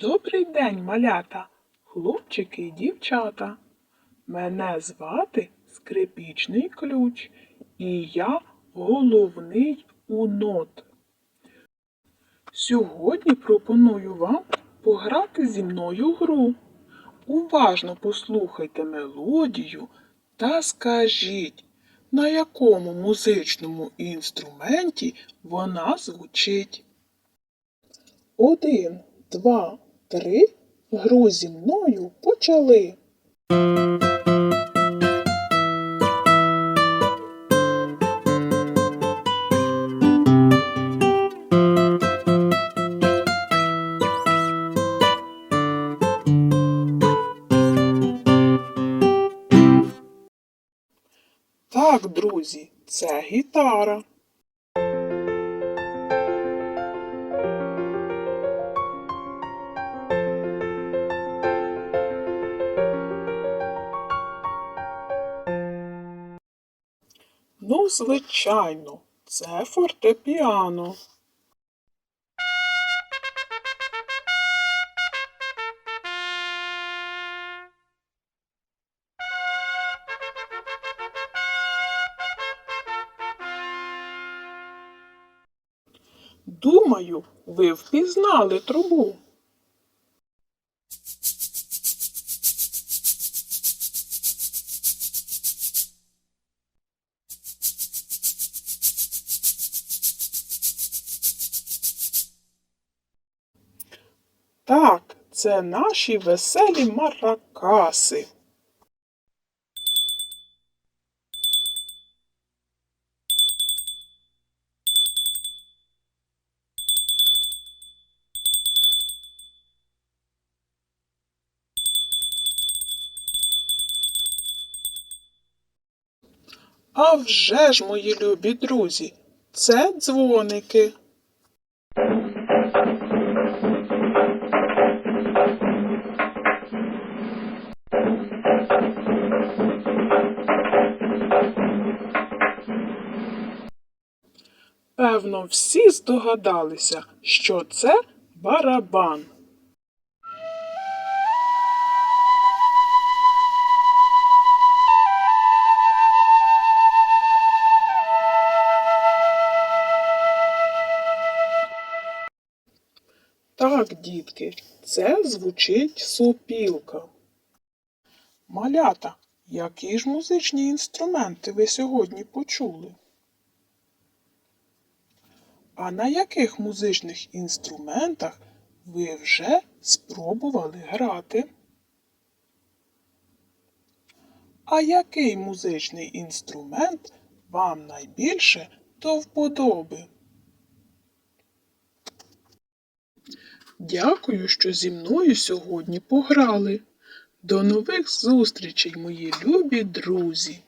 Добрий день, малята, хлопчики і дівчата. Мене звати Скрипічний ключ, і я головний у нот. Сьогодні пропоную вам пограти зі мною гру. Уважно послухайте мелодію та скажіть, на якому музичному інструменті вона звучить. Один, два, три. Гру зі мною почали. Так, друзі, це гітара. Ну, звичайно, це фортепіано. Думаю, ви впізнали трубу. Так, це наші веселі маракаси. А вже ж, мої любі друзі, це дзвоники. Певно, всі здогадалися, що це барабан. Так, дітки, це звучить сопілка. Малята, які ж музичні інструменти ви сьогодні почули? А на яких музичних інструментах ви вже спробували грати? А який музичний інструмент вам найбільше до вподоби? Дякую, що зі мною сьогодні пограли. До нових зустрічей, мої любі друзі!